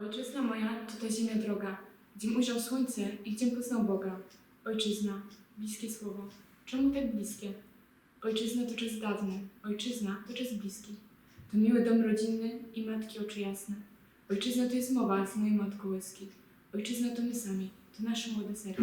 Ojczyzna moja to ta ziemia droga, gdziem ujrzał słońce i gdziem poznał Boga. Ojczyzna, bliskie słowo. Czemu tak bliskie? Ojczyzna to czas dawny, ojczyzna to czas bliski. To miły dom rodzinny i matki oczy jasne. Ojczyzna to jest mowa z mojej matko łyski. Ojczyzna to my sami, to nasze młode serce.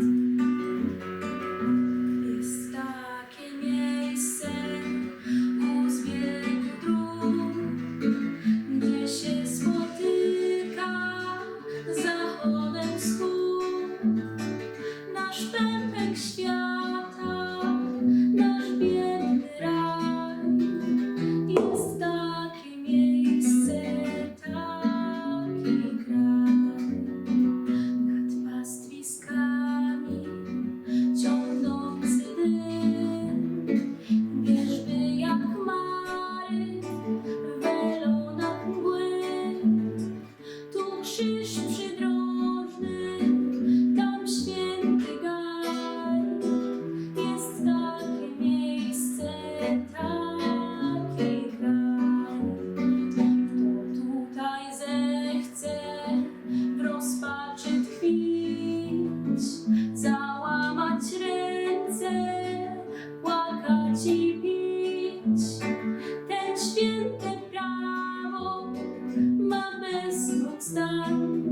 Pić. Ten święte prawo ma bez dwóch zdań.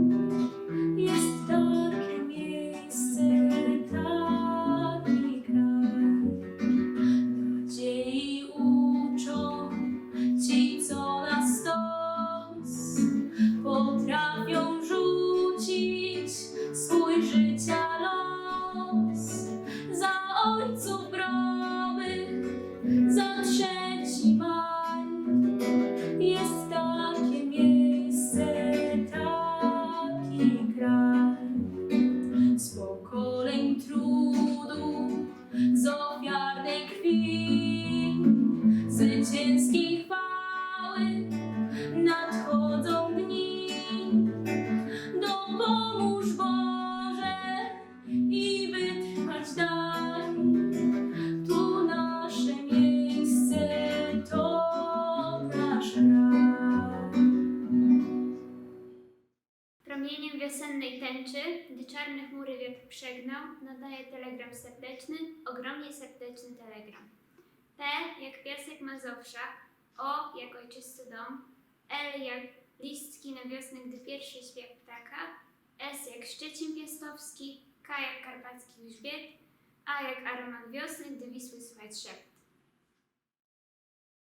Jest takie miejsce, taki kraj. Nadziei uczą ci, co na stos potrafią rzucić swój życia los nadchodzą dni. I wytrwać. Tu nasze miejsce, to nasz. Promieniem wiosennej tęczy, gdy czarne chmury wiatr przegnał, nadaje telegram serdeczny, ogromnie serdeczny telegram. P jak piasek Mazowsza, O jak ojczysty dom, L jak listki na wiosnę, gdy pierwszy śpiew ptaka, S jak Szczecin Piastowski, K jak karpacki grzbiet, A jak aromat wiosny, gdy Wisły słychać szep.